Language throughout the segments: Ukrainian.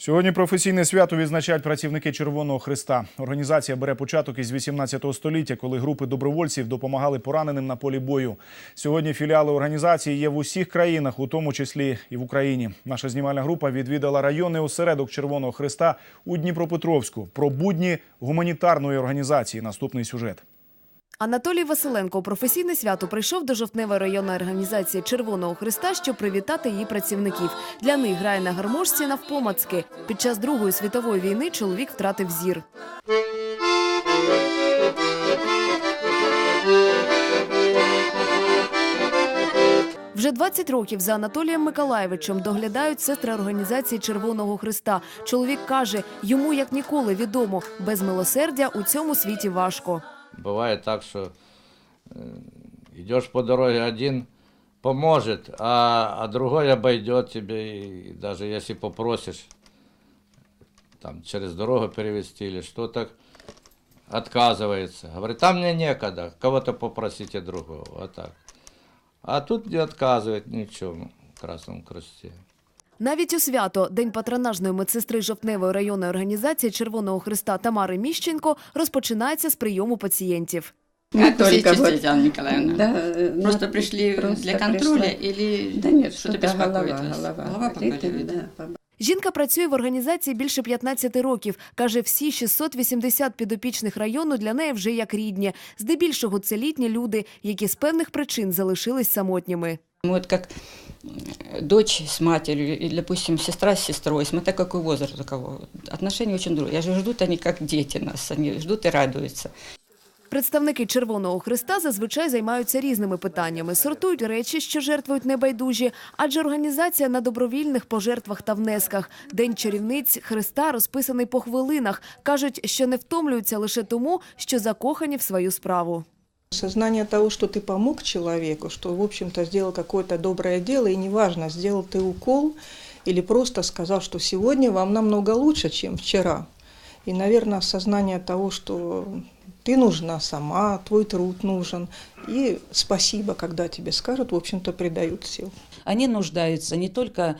Сьогодні професійне свято відзначають працівники Червоного Христа. Організація бере початок із 18 століття, коли групи добровольців допомагали пораненим на полі бою. Сьогодні філіали організації є в усіх країнах, у тому числі і в Україні. Наша знімальна група відвідала районний осередок Червоного Христа у Дніпропетровську. Про будні гуманітарної організації. Наступний сюжет. Анатолій Василенко професійне свято прийшов до жовтневої районної організації Червоного Христа, щоб привітати її працівників. Для них грає на гармошці навпомацки. Під час Другої світової війни чоловік втратив зір. Вже 20 років за Анатолієм Миколаєвичем доглядають сестри організації Червоного Христа. Чоловік каже, йому як ніколи відомо, без милосердя у цьому світі важко. Бывает так, что э, идешь по дороге один поможет, а, а другой обойдет тебе, и даже если попросишь там через дорогу перевести или что-то, отказывается. Говорит, там мне некогда, кого-то попросите другого, вот так. А тут не отказывает ни в чем, в Красном Кресте. Навіть у свято День патронажної медсестри жовтневої районної організації Червоного Христа Тамари Міщенко розпочинається з прийому пацієнтів. Не Как вы только сейчас, вот, Татьяна Николаевна? да, э, Просто ну, пришли просто для контроля пришла. или Да нет, что-то что-то голова, беспокоит вас? голова. Голова болит, побаливает? да, побаливает. Жінка працює в організації більше 15 років. Каже, всі 680 підопічних району для неї вже як рідні. Здебільшого це літні люди, які з певних причин залишились самотніми. Мы вот как э, дочь с матерью, или, допустим, сестра с сестрой, смотря какой возраст у кого. Отношения очень дружные. Я же ждут они как дети нас, они ждут и радуются. Представники Червоного Христа зазвичай займаються різними питаннями, сортують речі, що жертвують небайдужі, адже організація на добровільних пожертвах та внесках. День чарівниць Христа розписаний по хвилинах. кажуть, що не втомлюються лише тому, що закохані в свою справу. Сознание того, что ты помог человеку, что, в общем-то, сделал какое-то доброе дело, и неважно, сделал ты укол или просто сказал, что сегодня вам намного лучше, чем вчера. И, наверное, осознание того, что ты нужна сама, твой труд нужен, и спасибо, когда тебе скажут, в общем-то, придают сил. Они нуждаются не только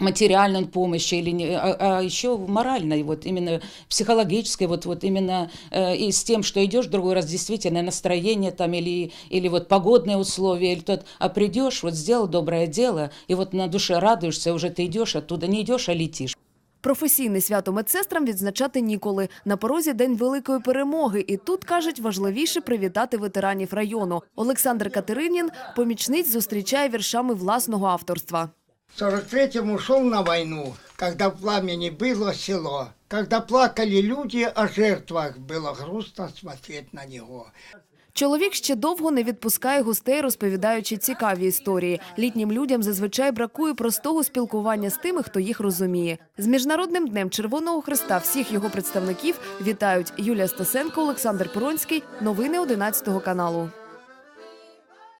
материальной помощи, или не, а, а еще в моральной, вот именно психологической, вот, вот именно э, и с тем, что идешь в другой раз действительно настроение там или, или вот погодные условия, или тот, а придешь, вот сделал доброе дело, и вот на душе радуешься, уже ты идешь оттуда, не идешь, а летишь. Професійне свято медсестрам відзначати ніколи. На порозі день великої перемоги. І тут кажуть, важливіше привітати ветеранів району. Олександр Катеринін помічниць зустрічає віршами власного авторства. В 43-м ушел на войну, когда в пламени было село, когда плакали люди о жертвах, было грустно смотреть на него. Чоловік ще довго не відпускає гостей, розповідаючи цікаві історії. Літнім людям зазвичай бракує простого спілкування з тими, хто їх розуміє. З міжнародним днем Червоного Христа всіх його представників вітають Юлія Стасенко, Олександр Пронський. Новини 11 каналу.